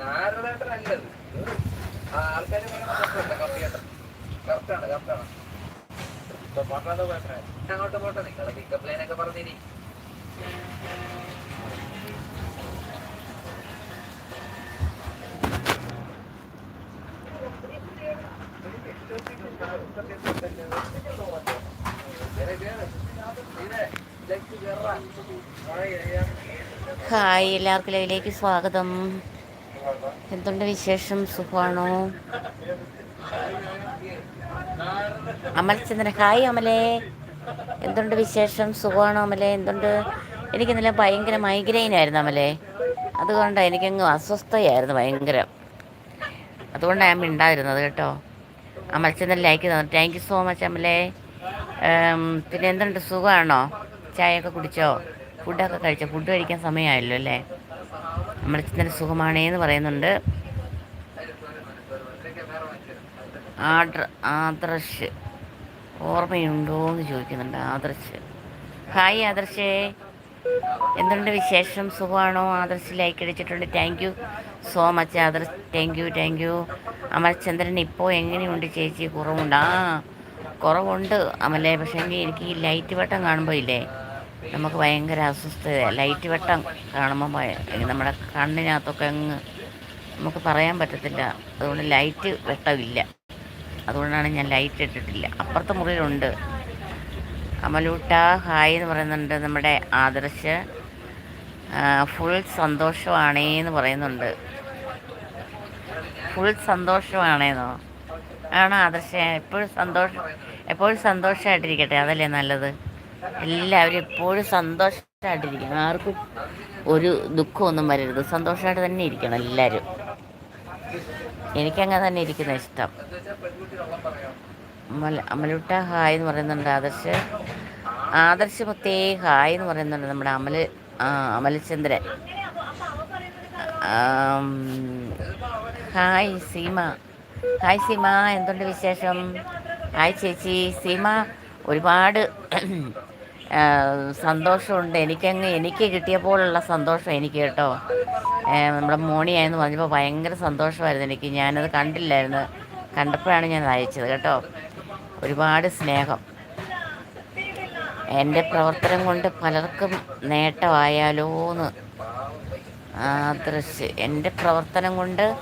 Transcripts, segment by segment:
നാരദേട്ടനല്ലത് ആൾക്കാർ കറക്റ്റാണ് കറക്റ്റാണ് അങ്ങോട്ട് പോട്ടെ നിങ്ങളെ പിക്കപ്പ് ലൈനൊക്കെ പറഞ്ഞിരി ഹായ് എല്ലാവർക്കും ലൈവിലേക്ക് സ്വാഗതം. എന്തുണ്ട് വിശേഷം? സുഖമാണോ? അമൽചന്ദ്രൻ ഹായ് അമലേ. എന്തുണ്ട് വിശേഷം? സുഖമാണോ അമലേ? എന്തുണ്ട്? എനിക്ക് ഇന്നലെ ഭയങ്കര മൈഗ്രെയിൻ ആയിരുന്നു അമലേ. അതുകൊണ്ടാണ് എനിക്കങ്ങ് അസ്വസ്ഥയായിരുന്നു ഭയങ്കര. അതുകൊണ്ടാണ് ഞാൻ മിണ്ടായിരുന്നത് കേട്ടോ. അമൽചന്ദ്രൻ ലൈക്ക് തന്നു. താങ്ക് യു സോ മച്ച് അമലേ. പിന്നെ എന്തുണ്ട്? സുഖമാണോ? ചായയൊക്കെ കുടിച്ചോ? ഫുഡൊക്കെ കഴിച്ചോ? ഫുഡ് കഴിക്കാൻ സമയമായല്ലോ അല്ലേ? സുഖമാണേ എന്ന് പറയുന്നുണ്ട്. ആഡ്ര ആദർശ്. ഓർമ്മയുണ്ടോ എന്ന് ചോദിക്കുന്നുണ്ട് ആദർശ്. ഹായ് ആദർശേ. എന്തുണ്ട് വിശേഷം? സുഖമാണോ? ആദർശ് ലൈക്ക് അടിച്ചിട്ടുണ്ട്. Thank you so much Adarsh. Thank you thank you Amalchandran ഇപ്പോൾ എങ്ങനെയുണ്ട് ചേച്ചി? കുറവുണ്ട്. ആ കുറവുണ്ട് അമലേ. പക്ഷേ എനിക്ക് ഈ ലൈറ്റ് വട്ടം കാണുമ്പോൾ ഇല്ലേ? നമുക്ക് ഭയങ്കര അസ്വസ്ഥത ലൈറ്റ് വെട്ടം കാണുമ്പോൾ നമ്മുടെ കണ്ണിനകത്തൊക്കെ അങ്ങ് നമുക്ക് പറയാൻ പറ്റത്തില്ല. അതുകൊണ്ട് ലൈറ്റ് വെട്ടമില്ല. അതുകൊണ്ടാണ് ഞാൻ ലൈറ്റ് ഇട്ടിട്ടില്ല. അപ്പുറത്തെ മുറിയിലുണ്ട്. അമലൂട്ട ഹായ് എന്ന് പറയുന്നുണ്ട് നമ്മുടെ ആദർശ്. ഫുൾ സന്തോഷമാണേന്ന് പറയുന്നുണ്ട്. ഫുൾ സന്തോഷമാണേന്നോ? ആണോ ആദർശ? എപ്പോഴും സന്തോഷം എപ്പോഴും സന്തോഷമായിട്ടിരിക്കട്ടെ അതല്ലേ നല്ലത്? എല്ലാവരും എപ്പോഴും സന്തോഷമായിട്ടിരിക്കണം ആർക്കും ഒരു ദുഃഖമൊന്നും വരരുത്. സന്തോഷമായിട്ട് തന്നെ ഇരിക്കണം എല്ലാവരും. എനിക്കങ്ങനെ തന്നെ ഇരിക്കുന്ന ഇഷ്ടം. അമല അമലുട്ട ഹായ് എന്ന് പറയുന്നുണ്ട്. ആദർശ് ആദർശ് മുത്തേ ഹായ് എന്ന് പറയുന്നുണ്ട് നമ്മുടെ അമൽ അമലചന്ദ്രൻ ഹായ് സീമ. ഹായ് സീമ എന്തുണ്ട് വിശേഷം? ഹായ് ചേച്ചി. സീമ ഒരുപാട് സന്തോഷമുണ്ട്. എനിക്കങ്ങ് എനിക്ക് കിട്ടിയപ്പോഴുള്ള സന്തോഷം എനിക്ക് കേട്ടോ. നമ്മുടെ മോണിയായെന്ന് പറഞ്ഞപ്പോൾ ഭയങ്കര സന്തോഷമായിരുന്നു എനിക്ക്. ഞാനത് കണ്ടില്ലായിരുന്നു. കണ്ടപ്പോഴാണ് ഞാൻ അയച്ചത് കേട്ടോ. ഒരുപാട് സ്നേഹം. എന്റെ പ്രവർത്തനം കൊണ്ട് പലർക്കും നേട്ടമായാലോ എന്ന് ആദർശ് എന്റെ പ്രവർത്തനം കൊണ്ട്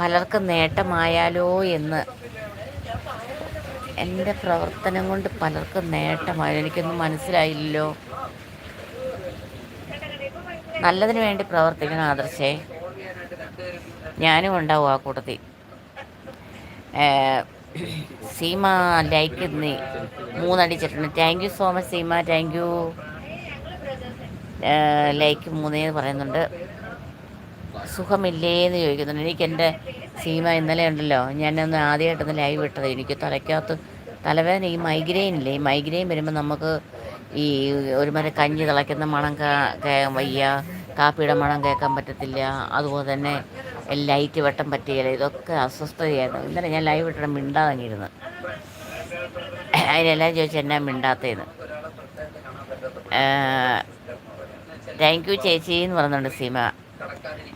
പലർക്കും നേട്ടമായാലോ എന്ന്. എന്റെ പ്രവർത്തനം കൊണ്ട് പലർക്കും നേട്ടമായി. എനിക്കൊന്നും മനസ്സിലായില്ലോ നല്ലതിന് വേണ്ടി പ്രവർത്തിക്കണം ആദർശേ. ഞാനും ഉണ്ടാവും ആ കൂട്ടത്തിൽ. സീമ ലൈക്ക് നീ മൂന്നടിച്ചിട്ടുണ്ട് thank you so much Seema. Thank you like മൂന്നേന്ന് പറയുന്നുണ്ട്. സുഖമില്ലേ എന്ന് ചോദിക്കുന്നുണ്ട്. എനിക്ക് എന്റെ സീമ ഇന്നലെ ഉണ്ടല്ലോ. ഞാനൊന്ന് ആദ്യമായിട്ടൊന്ന് ലൈവ് ഇട്ടത്. എനിക്ക് തലയ്ക്കകത്ത് തലവേദന ഈ മൈഗ്രെയിൻ ഇല്ലേ? ഈ മൈഗ്രെയിൻ വരുമ്പോൾ നമുക്ക് ഈ ഒരു മരം കഞ്ഞി തിളയ്ക്കുന്ന മണം വയ്യ. കാപ്പിയുടെ മണം കേൾക്കാൻ പറ്റത്തില്ല. അതുപോലെ തന്നെ ലൈറ്റ് വെട്ടം പറ്റുകയില്ല ഇതൊക്കെ അസ്വസ്ഥതയായിരുന്നു. ഇന്നലെ ഞാൻ ലൈവ് ഇട്ടിട്ട് മിണ്ടാതങ്ങിയിരുന്നു അതിനെല്ലാം ചോദിച്ചു എന്നാ മിണ്ടാത്തേന്ന് താങ്ക് യു ചേച്ചി എന്ന് പറയുന്നുണ്ട് സീമ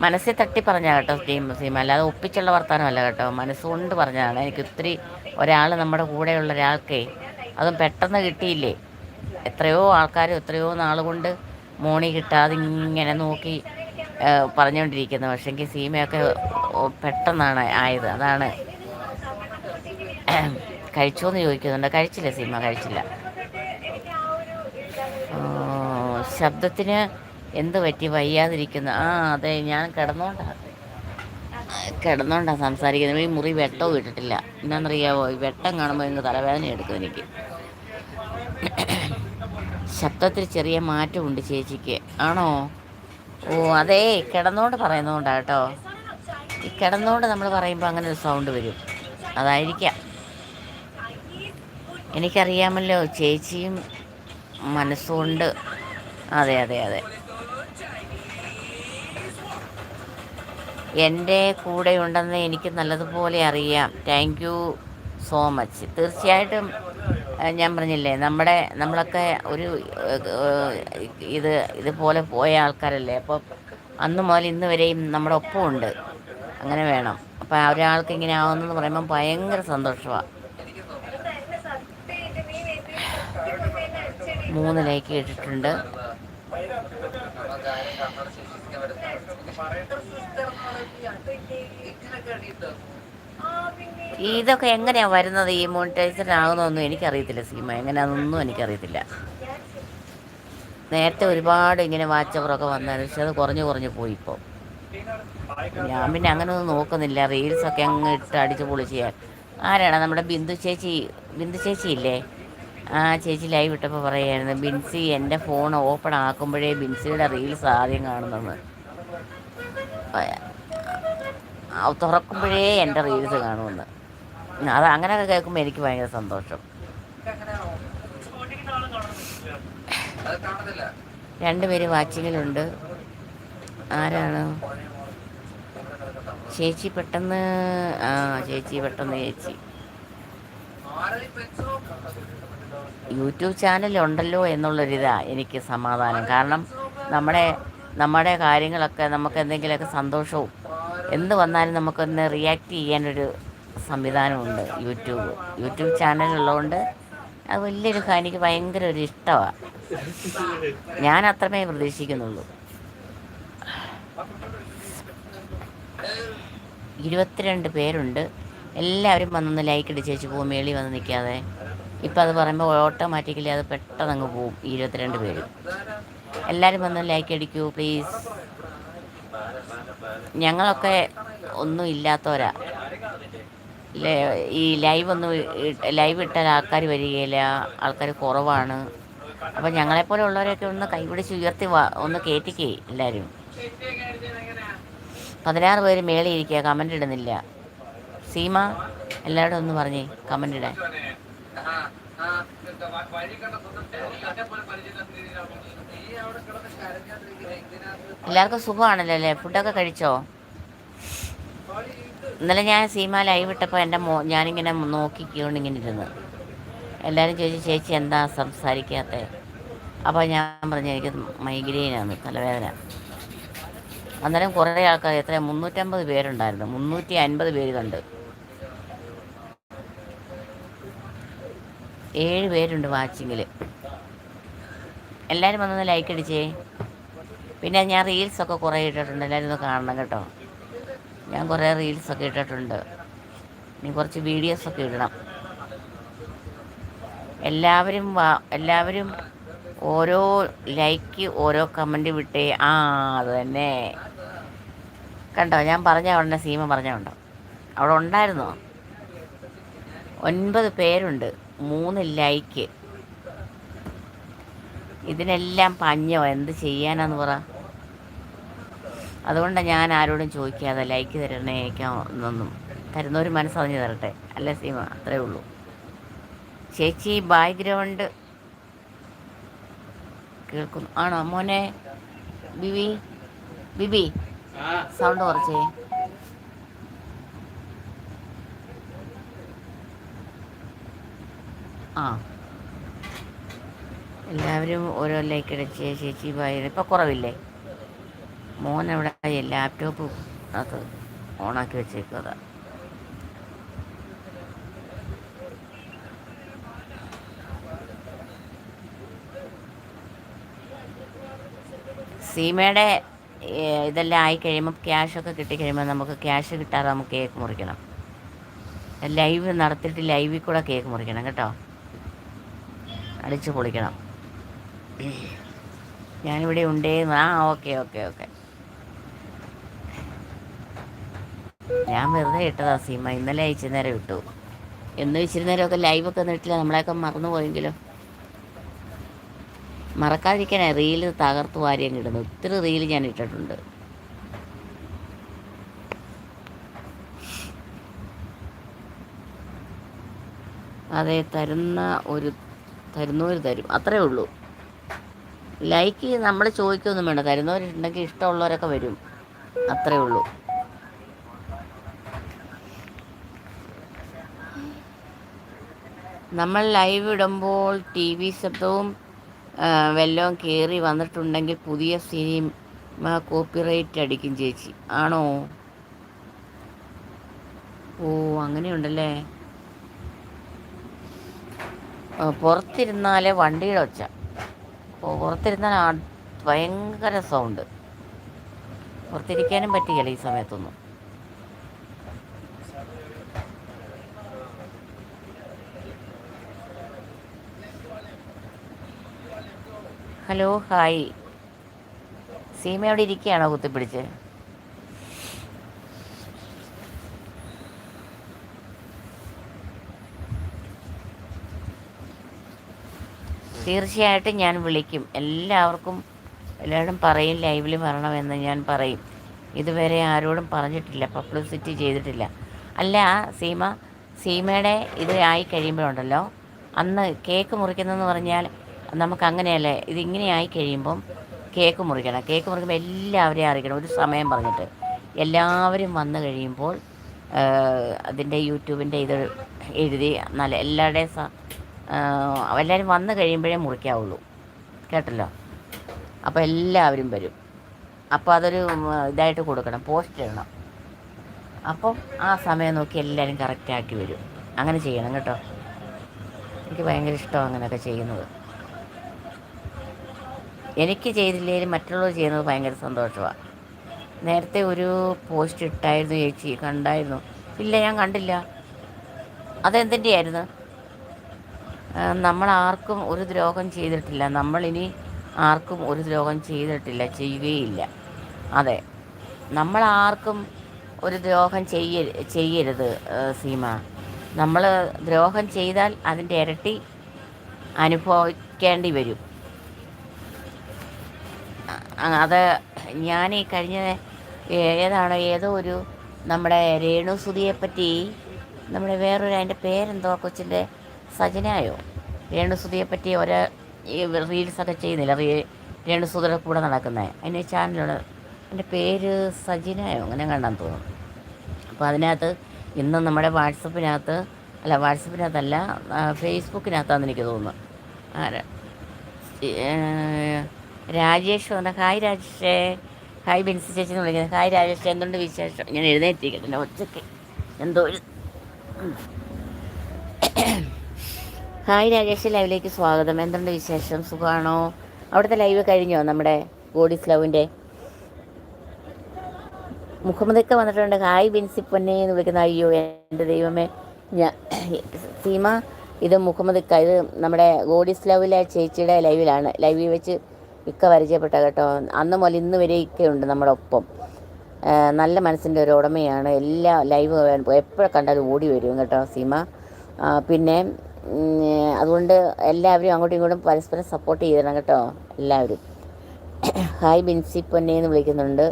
മനസ്സിൽ തട്ടി പറഞ്ഞ കേട്ടോ ടീം സീമ അല്ലാതെ ഒപ്പിച്ചുള്ള വർത്താനമല്ല കേട്ടോ. മനസ്സുകൊണ്ട് പറഞ്ഞതാണ്. എനിക്ക് ഒത്തിരി ഒരാൾ നമ്മുടെ കൂടെയുള്ള ഒരാൾക്കേ അതും പെട്ടെന്ന് കിട്ടിയില്ലേ? എത്രയോ ആൾക്കാർ എത്രയോ നാൾ കൊണ്ട് മോണി കിട്ടാതെ ഇങ്ങനെ നോക്കി പറഞ്ഞുകൊണ്ടിരിക്കുന്നത് പറഞ്ഞുകൊണ്ടിരിക്കുന്നത് പക്ഷേങ്കിൽ സീമയൊക്കെ പെട്ടെന്നാണ് ആയത്. അതാണ്. കഴിച്ചോ എന്ന് ചോദിക്കുന്നുണ്ട്. കഴിച്ചില്ല സീമ കഴിച്ചില്ല. ശബ്ദത്തിന് എന്ത് പറ്റി? വയ്യാതിരിക്കുന്നു. ആ അതെ ഞാൻ കിടന്നോണ്ടാ. കിടന്നോണ്ടാ സംസാരിക്കുന്നത്. ഈ മുറി വെട്ടവും ഇട്ടിട്ടില്ല. എന്നാന്നറിയാവോ ഈ വെട്ടം കാണുമ്പോൾ എനിക്ക് തലവേദന എടുക്കും എനിക്ക്. ശബ്ദത്തിൽ ചെറിയ മാറ്റമുണ്ട് ചേച്ചിക്ക്. ആണോ? ഓ അതേ കിടന്നോണ്ട് പറയുന്നതുകൊണ്ടാ കേട്ടോ. ഈ കിടന്നോണ്ട് നമ്മൾ പറയുമ്പോൾ അങ്ങനെ ഒരു സൗണ്ട് വരും. അതായിരിക്കാം. എനിക്കറിയാമല്ലോ ചേച്ചിയും മനസ്സുകൊണ്ട്. അതെ അതെ അതെ. എന്റെ കൂടെ ഉണ്ടെന്ന് എനിക്ക് നല്ലതുപോലെ അറിയാം. താങ്ക് യു സോ മച്ച് തീർച്ചയായിട്ടും ഞാൻ പറഞ്ഞില്ലേ നമ്മുടെ നമ്മളൊക്കെ ഒരു ഇത് ഇതുപോലെ പോയ ആൾക്കാരല്ലേ? അപ്പോൾ അന്ന് മുതൽ ഇന്ന് വരെയും നമ്മുടെ ഒപ്പമുണ്ട്. അങ്ങനെ വേണം. അപ്പം ഒരാൾക്ക് ഇങ്ങനെ ആവുന്നെന്ന് പറയുമ്പം ഭയങ്കര സന്തോഷമാണ് മൂന്ന് ലൈക്ക് ഇട്ടിട്ടുണ്ട്. ഇതൊക്കെ എങ്ങനെയാ വരുന്നത്? ഈ മോണിറ്റൈസർ ആകുന്നൊന്നും എനിക്കറിയത്തില്ല സീമ. എങ്ങനെയാണെന്നൊന്നും എനിക്കറിയത്തില്ല. നേരത്തെ ഒരുപാട് ഇങ്ങനെ വാച്ചവറൊക്കെ വന്നായിരുന്നു. പക്ഷെ അത് കുറഞ്ഞു കുറഞ്ഞു പോയി ഇപ്പോൾ ഞാൻ പിന്നെ അങ്ങനെ ഒന്നും നോക്കുന്നില്ല. റീൽസൊക്കെ അങ്ങ് ഇട്ട് അടിച്ച് പൊളിച്ചാൽ ആരാണ്? നമ്മുടെ ബിന്ദു ചേച്ചി. ബിന്ദു ചേച്ചി ഇല്ലേ? ആ ചേച്ചി ലൈവ് ഇട്ടപ്പോൾ പറയായിരുന്നു. ബിൻസി എന്റെ ഫോൺ ഓപ്പൺ ആക്കുമ്പോഴേ ബിൻസിയുടെ റീൽസ് ആദ്യം കാണുന്നത്. തുറക്കുമ്പോഴേ എന്റെ റീൽസ് കാണുമെന്ന്. അത് അങ്ങനെയൊക്കെ കേൾക്കുമ്പോൾ എനിക്ക് ഭയങ്കര സന്തോഷം. രണ്ടുപേര് വാച്ചിങ്ങിലുണ്ട്. ആരാണ്? ചേച്ചി പെട്ടെന്ന് ആ ചേച്ചി പെട്ടെന്ന് ചേച്ചി. യൂട്യൂബ് ചാനൽ ഉണ്ടല്ലോ എന്നുള്ളൊരിതാ എനിക്ക് സമാധാനം. കാരണം നമ്മുടെ നമ്മുടെ കാര്യങ്ങളൊക്കെ നമുക്ക് എന്തെങ്കിലുമൊക്കെ സന്തോഷവും എന്ത് വന്നാലും നമുക്കൊന്ന് റിയാക്ട് ചെയ്യാനൊരു സംവിധാനമുണ്ട് യൂട്യൂബ്. യൂട്യൂബ് ചാനൽ ഉള്ളതുകൊണ്ട് അത് വലിയൊരു എനിക്ക് ഭയങ്കര ഒരു ഇഷ്ടമാണ് ഞാൻ അത്രമേ പ്രതീക്ഷിക്കുന്നുള്ളൂ. ഇരുപത്തിരണ്ട് പേരുണ്ട്. എല്ലാവരും വന്നൊന്ന് ലൈക്ക് അടിച്ചേച്ച് പോകും മേളി വന്ന് നിൽക്കാതെ. ഇപ്പം അത് പറയുമ്പോൾ ഓട്ടോമാറ്റിക്കലി അത് പെട്ടെന്ന് അങ്ങ് പോവും. ഇരുപത്തിരണ്ട് പേര്. എല്ലാവരും വന്ന് ലൈക്ക് അടിക്കൂ പ്ലീസ് ഞങ്ങളൊക്കെ ഒന്നും ഇല്ലാത്തവരാ. ഈ ലൈവ് ഒന്നും ലൈവ് ഇട്ടാൽ ആൾക്കാർ വരികയില്ല ആൾക്കാർ കുറവാണ്. അപ്പം ഞങ്ങളെപ്പോലെ ഉള്ളവരെയൊക്കെ ഒന്ന് കൈപിടിച്ച് ഉയർത്തി ഒന്ന് കയറ്റിക്കേ എല്ലാവരും. പതിനാറ് പേര് മേളി ഇരിക്കുക കമന്റ് ഇടുന്നില്ല. സീമ എല്ലാവരും ഒന്ന് പറഞ്ഞേ കമന്റ് ഇടാൻ. വഴി കണ്ട എല്ലാവർക്കും സുഖമാണല്ലോ അല്ലേ ഫുഡൊക്കെ കഴിച്ചോ? ഇന്നലെ ഞാൻ സീമ ലൈവ് ഇട്ടപ്പോൾ എന്റെ മോ ഞാനിങ്ങനെ നോക്കിക്കൊണ്ട് ഇങ്ങനെ ഇരുന്ന് എല്ലാവരും ചോദിച്ചു ചേച്ചി എന്താ സംസാരിക്കാത്തത് അപ്പോൾ ഞാൻ പറഞ്ഞു എനിക്ക് മൈഗ്രെയിനാണ് തലവേദന. അന്നേരം കുറേ ആൾക്കാർ എത്ര മുന്നൂറ്റമ്പത് പേരുണ്ടായിരുന്നു. മുന്നൂറ്റി അൻപത് പേര് കണ്ട്. ഏഴ് പേരുണ്ട് വാച്ചിങ്ങിൽ എല്ലാവരും വന്നൊന്ന് ലൈക്ക് അടിച്ചേ. പിന്നെ ഞാൻ റീൽസൊക്കെ കുറേ ഇട്ടിട്ടുണ്ട്. എല്ലാവരും ഒന്ന് കാണണം കേട്ടോ. ഞാൻ കുറേ റീൽസൊക്കെ ഇട്ടിട്ടുണ്ട്. ഇനി കുറച്ച് വീഡിയോസൊക്കെ ഇടണം. എല്ലാവരും എല്ലാവരും ഓരോ ലൈക്ക് ഓരോ കമന്റ് വിട്ടേ. ആ അത് തന്നെ. കണ്ടോ? ഞാൻ പറഞ്ഞ അവിടെ സീമ പറഞ്ഞ ഉണ്ടോ അവിടെ ഉണ്ടായിരുന്നോ? ഒൻപത് പേരുണ്ട്. മൂന്ന് ലൈക്ക് ഇതിനെല്ലാം പഞ്ഞോ? എന്ത് ചെയ്യാനാന്ന് പറ. അതുകൊണ്ടാണ് ഞാൻ ആരോടും ചോദിക്കാതെ ലൈക്ക് തരണേക്കാം എന്നൊന്നും തരുന്നവർ മനസ്സറിഞ്ഞ് തരട്ടെ. അല്ല സീമ? അത്രേ ഉള്ളൂ. ചേച്ചി ബാക്ക്ഗ്രൗണ്ട് കേൾക്കുന്നു. ആണോ മോനെ? ബിബി? ബിബി സൗണ്ട് കുറച്ചേ. ആ. എല്ലാവരും ഓരോ ലൈക്ക് അടിച്ച് ചേച്ചി ബായ് ഇപ്പോൾ കുറവില്ലേ? മോൻ അവിടെ ലാപ്ടോപ്പ് അത് ഓണാക്കി വെച്ചേക്കുക സീമയുടെ ഇതെല്ലാം ആയി കഴിയുമ്പോൾ ക്യാഷൊക്കെ കിട്ടിക്കഴിയുമ്പോൾ നമുക്ക് ക്യാഷ് കിട്ടാതെ നമുക്ക് കേക്ക് മുറിക്കണം. ലൈവ് നടത്തിയിട്ട് ലൈവിൽ കൂടെ കേക്ക് മുറിക്കണം കേട്ടോ. അടിച്ചു പൊളിക്കണം. ഞാനിവിടെ ഉണ്ടേന്ന്. ആ ഓക്കെ ഓക്കെ ഓക്കെ. ഞാൻ വെറുതെ ഇട്ടതാ സീമ. ഇന്നലെ അയച്ചു നേരം ഇട്ടു. എന്ന് വെച്ചിരുന്ന നേരമൊക്കെ ലൈവൊക്കെ നിട്ടില്ല നമ്മളെയൊക്കെ മറന്നു പോയെങ്കിലും മറക്കാതിരിക്കാനാ റീൽ തകർത്ത് വാരിയും കിട്ടുന്നു ഒത്തിരി റീൽ ഞാൻ ഇട്ടിട്ടുണ്ട്. അതെ തരുന്ന ഒരു തരുന്നവർ തരും. അത്രേ ഉള്ളൂ. ലൈക്ക് നമ്മൾ ചോദിക്കൊന്നും വേണ്ട. തരുന്നവരുണ്ടെങ്കിൽ ഇഷ്ടമുള്ളവരൊക്കെ വരും. അത്രേ ഉള്ളൂ. നമ്മൾ ലൈവ് ഇടുമ്പോൾ ടി വി ശബ്ദവും വെല്ലവും കയറി വന്നിട്ടുണ്ടെങ്കിൽ പുതിയ സിനിമ കോപ്പിറൈറ്റ് അടിക്കും ചേച്ചി. ആണോ? ഓ അങ്ങനെയുണ്ടല്ലേ? പുറത്തിരുന്നാലേ വണ്ടിയുടെ ഒച്ച. പുറത്തിരുന്നാൽ ഭയങ്കര സൗണ്ട് പുറത്തിരിക്കാനും പറ്റുകയില്ല ഈ സമയത്തൊന്നും. ഹലോ ഹായ് സീമ അവിടെ ഇരിക്കുകയാണോ കുത്തിപ്പിടിച്ച്? തീർച്ചയായിട്ടും ഞാൻ വിളിക്കും. എല്ലാവർക്കും എല്ലാവരും പറയും ലൈവിൽ വരണമെന്ന് ഞാൻ പറയും. ഇതുവരെ ആരോടും പറഞ്ഞിട്ടില്ല പബ്ലിസിറ്റി ചെയ്തിട്ടില്ല. അല്ല സീമ സീമയുടെ ഇത് ആയി കഴിയുമ്പോഴുണ്ടല്ലോ. അന്ന് കേക്ക് മുറിക്കുന്നതെന്ന് പറഞ്ഞാൽ നമുക്ക് അങ്ങനെയല്ലേ? ഇതിങ്ങനെ ആയി കഴിയുമ്പം കേക്ക് മുറിക്കണം. കേക്ക് മുറിക്കുമ്പോൾ എല്ലാവരെയും അറിയിക്കണം. ഒരു സമയം പറഞ്ഞിട്ട്. എല്ലാവരും വന്നു കഴിയുമ്പോൾ അതിന്റെ യൂട്യൂബിന്റെ ഇത് എഴുതി നല്ല എല്ലാവരുടെയും എല്ലാവരും വന്നു കഴിയുമ്പോഴേ മുറിക്കാവുള്ളൂ. കേട്ടല്ലോ? അപ്പോൾ എല്ലാവരും വരും. അപ്പോൾ അതൊരു ഇതായിട്ട് കൊടുക്കണം. പോസ്റ്റ് ഇടണം. അപ്പം ആ സമയം നോക്കി എല്ലാവരും കറക്റ്റാക്കി വരും. അങ്ങനെ ചെയ്യണം കേട്ടോ. എനിക്ക് ഭയങ്കര ഇഷ്ടമാണ് അങ്ങനെയൊക്കെ ചെയ്യുന്നത്. എനിക്ക് ചെയ്തില്ലെങ്കിലും മറ്റുള്ളവർ ചെയ്യുന്നത് ഭയങ്കര സന്തോഷമാണ് നേരത്തെ ഒരു പോസ്റ്റ് ഇട്ടായിരുന്നു ചേച്ചി കണ്ടായിരുന്നു. ഇല്ല ഞാൻ കണ്ടില്ല. അതെന്തിന്റെ ആയിരുന്നു നമ്മൾ ആർക്കും ഒരു ദ്രോഹം ചെയ്തിട്ടില്ല. നമ്മളിനി ആർക്കും ഒരു ദ്രോഹം ചെയ്തിട്ടില്ല ചെയ്യുകയില്ല. അതെ. നമ്മൾ ആർക്കും ഒരു ദ്രോഹം ചെയ്യ ചെയ്യരുത് സീമ. നമ്മൾ ദ്രോഹം ചെയ്താൽ അതിന്റെ ഇരട്ടി അനുഭവിക്കേണ്ടി വരും. അത് ഞാൻ ഈ കഴിഞ്ഞ ഏതാണ് ഏതോ ഒരു നമ്മുടെ രേണുസുതിയെപ്പറ്റി നമ്മുടെ വേറൊരു അതിന്റെ പേരെന്തോ കൊച്ചിന്റെ സജനായോ രേണുസുതിയെ പറ്റി ഒരു ഈ റീൽസൊക്കെ ചെയ്യുന്നില്ല? റീ രേണുസുതിയുടെ കൂടെ നടക്കുന്നത് അതിന്റെ ചാനലുണ്ട് എന്റെ പേര് സജിനയോ അങ്ങനെ കണ്ടാന്ന് തോന്നും അപ്പോൾ അതിനകത്ത് ഇന്ന് നമ്മുടെ വാട്സപ്പിനകത്ത് അല്ല വാട്സപ്പിനകത്തല്ല ഫേസ്ബുക്കിനകത്താണെന്ന് എനിക്ക് തോന്നുന്നു. രാജേഷ് വന്ന? ഹായ് രാജേഷേ. ഹായ് ബെൻസി ചേച്ചി എന്ന് വിളിക്കുന്നത് ഹായ് രാജേഷ് എന്തുണ്ട് വിശേഷം? ഞാൻ എഴുന്നേറ്റിരിക്കട്ടെ എന്റെ ഒച്ചയ്ക്ക്. എന്തോ ഒരു ഹായ് രാജേഷ് ലൈവിലേക്ക് സ്വാഗതം. എന്തുണ്ട് വിശേഷം? സുഖമാണോ അവിടുത്തെ ലൈവ് കഴിഞ്ഞോ നമ്മുടെ ഗോഡിസ് ലവിന്റെ മുഹമ്മദൊക്കെ വന്നിട്ടുണ്ട്. ഹായ് ബിൻസി പൊന്നെ എന്ന് വിളിക്കുന്ന അയ്യോ എന്റെ ദൈവമേ. ഞാൻ സീമ ഇത് മുഹമ്മദ് ഇത് നമ്മുടെ ഗോഡിസ് ലവിലെ ചേച്ചിയുടെ ലൈവിലാണ്. ലൈവിൽ വെച്ച് ഇക്ക പരിചയപ്പെട്ട കേട്ടോ. അന്ന് മുതൽ ഇന്ന് വരെ ഇക്കയുണ്ട് നമ്മുടെ ഒപ്പം. നല്ല മനസ്സിന്റെ ഒരു ഉടമയാണ്. എല്ലാ ലൈവ് എപ്പോഴും കണ്ടാലും ഓടി വരും കേട്ടോ സീമ. പിന്നെ അതുകൊണ്ട് എല്ലാവരും അങ്ങോട്ടും ഇങ്ങോട്ടും പരസ്പരം സപ്പോർട്ട് ചെയ്യണം കേട്ടോ എല്ലാവരും. ഹായ് ബിൻസി പൊന്നെ എന്ന് വിളിക്കുന്നുണ്ട്.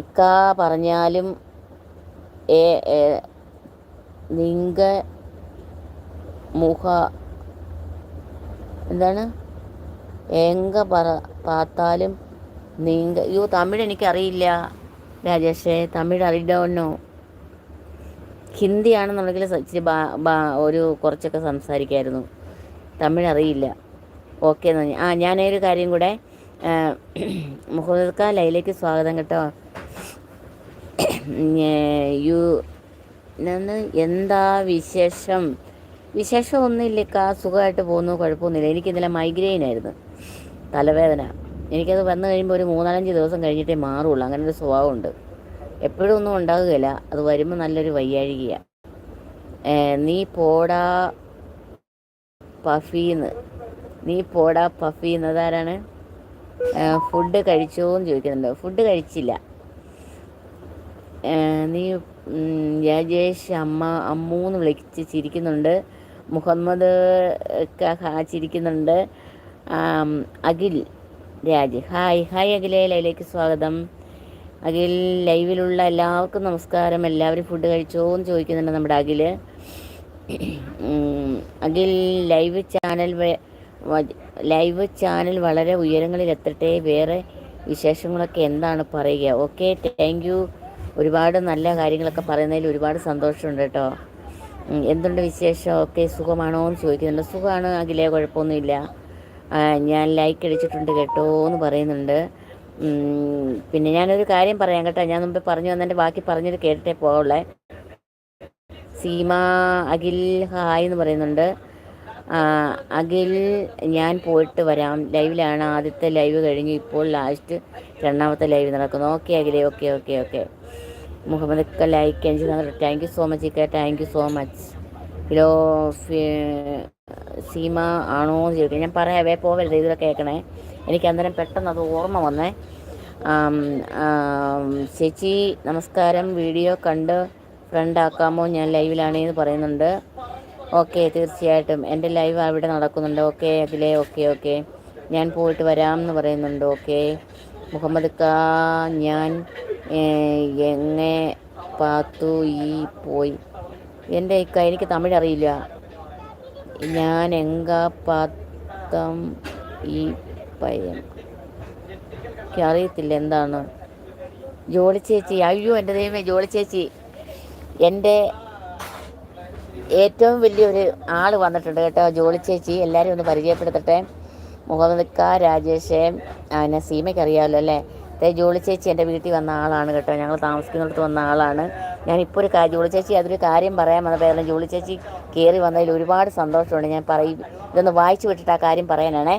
ഇക്ക പറഞ്ഞാലും ഏ നിങ്ക മുഖ എന്താണ്? എങ്ക പറ പാത്താലും നീങ്ക. അയ്യോ തമിഴ് എനിക്കറിയില്ല രാജേഷേ തമിഴ് അറിയില്ലോ ഹിന്ദിയാണെന്നുണ്ടെങ്കിൽ ഇച്ചിരി ഒരു കുറച്ചൊക്കെ സംസാരിക്കായിരുന്നു. തമിഴ് അറിയില്ല ഓക്കെ എന്ന് പറഞ്ഞു ആ ഞാനൊരു കാര്യം കൂടെ മുഹമ്മദ് ലൈലേക്ക് സ്വാഗതം കേട്ടോ. യു എന്താ വിശേഷം? വിശേഷം ഒന്നുമില്ലക്ക. സുഖമായിട്ട് പോകുന്നു കുഴപ്പമൊന്നുമില്ല. എനിക്ക് ഇന്നലെ മൈഗ്രെയിൻ ആയിരുന്നു. തലവേദന. എനിക്കത് വന്നു കഴിയുമ്പോൾ ഒരു മൂന്നാലഞ്ച് ദിവസം കഴിഞ്ഞിട്ടേ മാറുള്ളൂ. അങ്ങനെ ഒരു സ്വഭാവമുണ്ട്. എപ്പോഴും ഒന്നും ഉണ്ടാകുകയില്ല. അത് വരുമ്പോൾ നല്ലൊരു വയ്യാഴികയാണ് നീ പോടാ പഫീന്ന്. നീ പോടാ പഫീന്ന്. അതാരാണ്? ഫുഡ് കഴിച്ചോന്ന് ചോദിക്കുന്നുണ്ട്. ഫുഡ് കഴിച്ചില്ല. നീ രാജേഷ് അമ്മ അമ്മൂ എന്ന് വിളിച്ച് ചിരിക്കുന്നുണ്ട്. മുഹമ്മദ് ചിരിക്കുന്നുണ്ട്. അഖിൽ രാജ്. ഹായ്. ഹായ് അഖിലേ ലൈലേക്ക് സ്വാഗതം. അഖിൽ ലൈവിലുള്ള എല്ലാവർക്കും നമസ്കാരം. എല്ലാവരും ഫുഡ് കഴിച്ചോ എന്ന് ചോദിക്കുന്നുണ്ട് നമ്മുടെ അഖിൽ. ഉം, Akhil live channel live channel വളരെ ഉയരങ്ങളിൽ എത്തട്ടെ? വേറെ വിശേഷങ്ങളൊക്കെ എന്താണ് പറയുക? ഓക്കെ താങ്ക് യു ഒരുപാട് നല്ല കാര്യങ്ങളൊക്കെ പറയുന്നതിൽ ഒരുപാട് സന്തോഷമുണ്ട് കേട്ടോ. എന്തുണ്ട് വിശേഷം? ഒക്കെ സുഖമാണോ എന്ന് ചോദിക്കുന്നുണ്ട്. സുഖമാണ് അഖിലേ കുഴപ്പമൊന്നുമില്ല. ഞാൻ ലൈക്ക് അടിച്ചിട്ടുണ്ട് കേട്ടോ എന്ന് പറയുന്നുണ്ട്. പിന്നെ ഞാനൊരു കാര്യം പറയാം കേട്ടോ. ഞാൻ മുമ്പ് പറഞ്ഞു വന്നതിന്റെ ബാക്കി പറഞ്ഞിട്ട് കേട്ടിട്ടേ പോവുള്ളേ. സീമ അഖിൽ ഹായ് എന്ന് പറയുന്നുണ്ട്. അഖിൽ ഞാൻ പോയിട്ട് വരാം. ലൈവിലാണ്. ആദ്യത്തെ ലൈവ് കഴിഞ്ഞ്. ഇപ്പോൾ ലാസ്റ്റ് രണ്ടാമത്തെ ലൈവ് നടക്കുന്നു. ഓക്കെ അഖിലെ. ഓക്കെ ഓക്കെ ഓക്കെ മുഹമ്മദ് ഇക്ക ലൈക്ക് അഞ്ച് താങ്ക് യു സോ മച്ച് ഇക്ക. Thank you so much hello Seema ആണോ എന്ന് ഞാൻ പറയാവേ പോവരുത് ഇതിലൊക്കെ കേൾക്കണേ. എനിക്ക് അന്നേരം പെട്ടെന്ന് അത് ഓർമ്മ വന്നേ. ചേച്ചി നമസ്കാരം. വീഡിയോ കണ്ട് ഫ്രണ്ട് ആക്കാമോ? ഞാൻ ലൈവിലാണേന്ന് പറയുന്നുണ്ട്. ഓക്കെ തീർച്ചയായിട്ടും. എന്റെ ലൈവ് അവിടെ നടക്കുന്നുണ്ട്. ഓക്കെ അതിലെ ഓക്കെ ഓക്കെ. ഞാൻ പോയിട്ട് വരാം എന്ന് പറയുന്നുണ്ട്. ഓക്കെ. മുഹമ്മദ് കാ ഞാൻ എങ്ങനെ എങ്ങെ പാത്തു ഈ പോയി. എന്റെ ഇക്ക എനിക്ക് തമിഴ് അറിയില്ല. ഞാൻ എങ്കാ പാത്തം ഈ പയ്യൻ. അറിയത്തില്ല എന്താണ്. ജോളി ചേച്ചി അയ്യോ എന്റെ ദൈവമേ ജോളി ചേച്ചി. എന്റെ ഏറ്റവും വലിയൊരു ആൾ വന്നിട്ടുണ്ട് കേട്ടോ. ജോളി ചേച്ചി എല്ലാവരും ഒന്ന് പരിചയപ്പെടുത്തട്ടെ. മുഹമ്മദ് ഖാ രാജേഷ് പിന്നെ സീമയ്ക്ക് അറിയാമല്ലോ അല്ലേ? തേ ജോളി ചേച്ചി എന്റെ വീട്ടിൽ വന്ന ആളാണ് കേട്ടോ. ഞങ്ങൾ താമസിക്കുന്നിടത്ത് വന്ന ആളാണ്. ഞാനിപ്പോൾ ഒരു ജോളി ചേച്ചി അതൊരു കാര്യം പറയാൻ വന്നപ്പോൾ ജോളി ചേച്ചി കയറി വന്നതിൽ ഒരുപാട് സന്തോഷമുണ്ട്. ഞാൻ പറയും ഇതൊന്ന് വായിച്ചു വിട്ടിട്ട് ആ കാര്യം പറയാനാണേ.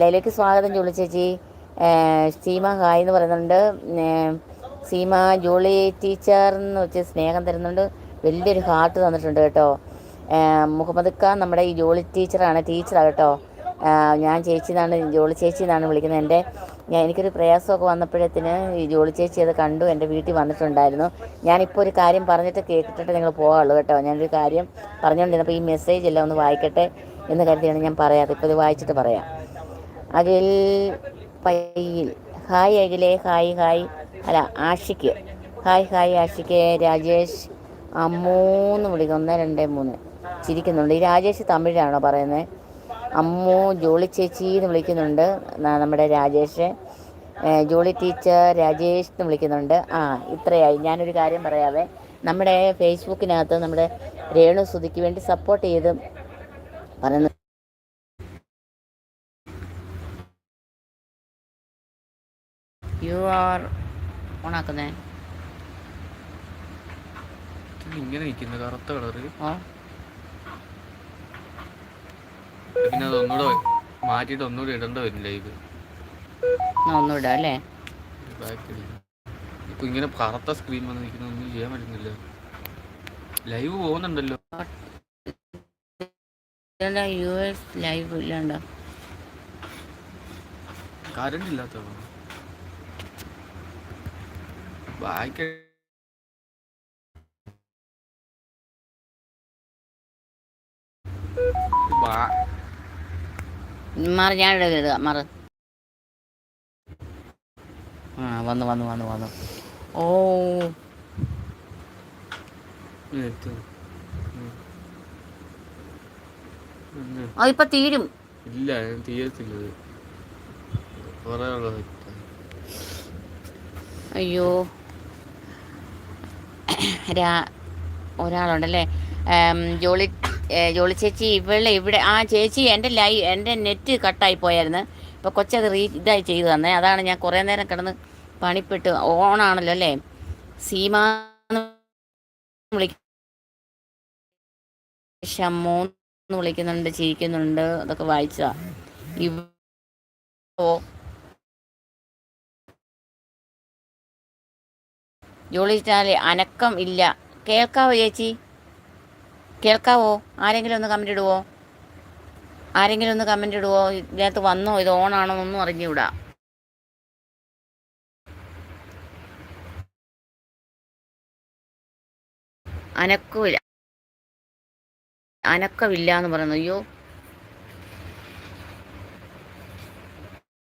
ലൈലയ്ക്ക് സ്വാഗതം ജോളി ചേച്ചി. സീമ ഹായ് എന്ന് പറയുന്നുണ്ട്. സീമ ജോളി ടീച്ചർ എന്ന് വെച്ച് സ്നേഹം തരുന്നുണ്ട്. വലിയൊരു ഹാർട്ട് തന്നിട്ടുണ്ട് കേട്ടോ. മുഹമ്മദ് ഖാൻ നമ്മുടെ ഈ ജോളി ടീച്ചറാണ്. ടീച്ചറാണ് കേട്ടോ. ഞാൻ ചേച്ചി എന്നാണ് ജോളി ചേച്ചി എന്നാണ് വിളിക്കുന്നത് എന്റെ. ഞാൻ എനിക്കൊരു പ്രയാസമൊക്കെ വന്നപ്പോഴത്തിന് ഈ ജോളി ചേച്ചി അത് കണ്ടു എന്റെ വീട്ടിൽ വന്നിട്ടുണ്ടായിരുന്നു. ഞാനിപ്പോൾ ഒരു കാര്യം പറഞ്ഞിട്ട് കേട്ടിട്ട് നിങ്ങൾ പോകാവുള്ളൂ കേട്ടോ. ഞാനൊരു കാര്യം പറഞ്ഞുകൊണ്ടിരുന്നപ്പോൾ ഈ മെസ്സേജ് എല്ലാം ഒന്ന് വായിക്കട്ടെ എന്ന് കരുതിയാണ് ഞാൻ പറയാതെ ഇപ്പോൾ ഇത് വായിച്ചിട്ട് പറയാം. അഖിൽ പയ്യിൽ. ഹായ് അഖിലേ ഹായ് ഹായ്. അല്ല Ashik. Hi hi Ashiq. Rajesh അമ്മൂന്ന് വിളിക്കും. ഒന്ന് രണ്ട് മൂന്ന്. ചിരിക്കുന്നുണ്ട്. ഈ രാജേഷ് തമിഴാണോ പറയുന്നത്? അമ്മു ജോളി ചേച്ചി എന്ന് വിളിക്കുന്നുണ്ട് നമ്മുടെ രാജേഷ്. ജോളി ടീച്ചർ രാജേഷ് എന്ന് വിളിക്കുന്നുണ്ട്. ആ ഇത്രയായി. ഞാനൊരു കാര്യം പറയാവേ. നമ്മുടെ ഫേസ്ബുക്കിനകത്ത് നമ്മുടെ രേണു സുധിക്ക് വേണ്ടി സപ്പോർട്ട് ചെയ്ത് പറയുന്നു യു ആർ ഓണാക്കുന്നേ ഇങ്ങനെ നിൽക്കുന്നു. കറുത്ത കളറ്. പിന്നെ അത് ഒന്നുകൂടെ മാറ്റിയിട്ട് ഒന്നുകൂടെ ഇടേണ്ട വരില്ല ഇത്. ഒന്നുകൂടെ അല്ലേ? ഇപ്പൊ ഇങ്ങനെ കറുത്ത സ്ക്രീൻ വന്ന് നിൽക്കുന്ന ഒന്നും ചെയ്യാൻ പറ്റുന്നില്ല. ലൈവ് പോകുന്നുണ്ടല്ലോ. യു എസ് ലൈവ് ഇല്ലാണ്ടോ? കറണ്ട് ഇല്ലാത്തതാണ്? ബാക്കി മാറി ഞാൻ ഇടുക മാറ്. ആ വന്നു വന്നു വന്നു വന്നു. ഓ. ഇപ്പൊ തീരും. ഇല്ല തീരത്തില്ല അയ്യോ. രാ ഒരാളുണ്ടല്ലേ? ജോളി ജോളി ചേച്ചി ഇവിടെ ഇവിടെ ആ ചേച്ചി എന്റെ ലൈ എന്റെ നെറ്റ് കട്ടായി പോയായിരുന്നു. ഇപ്പോൾ കൊച്ചത് റീ ഇതായി ചെയ്തു തന്നെ. അതാണ് ഞാൻ കുറേ നേരം കിടന്ന് പണിപ്പെട്ട് ഓണാണല്ലോ അല്ലേ? സീമ ഷമ്മൂന്ന് വിളിക്കുന്നുണ്ട് ചിരിക്കുന്നുണ്ട് അതൊക്കെ വായിച്ചതാ. ഇവ ജോളിച്ചാൽ അനക്കം ഇല്ല. കേൾക്കാവോ ചേച്ചി? കേൾക്കാവോ? ആരെങ്കിലും ഒന്ന് കമന്റ് ഇടുവോ? ആരെങ്കിലും ഒന്ന് കമന്റ് ഇടുവോ? ഇതിനകത്ത് വന്നോ? ഇത് ഓണാണോ എന്നൊന്നും അറിഞ്ഞുകൂടാ. അനക്കുമില്ല അനക്കമില്ല എന്ന് പറയുന്നു. അയ്യോ.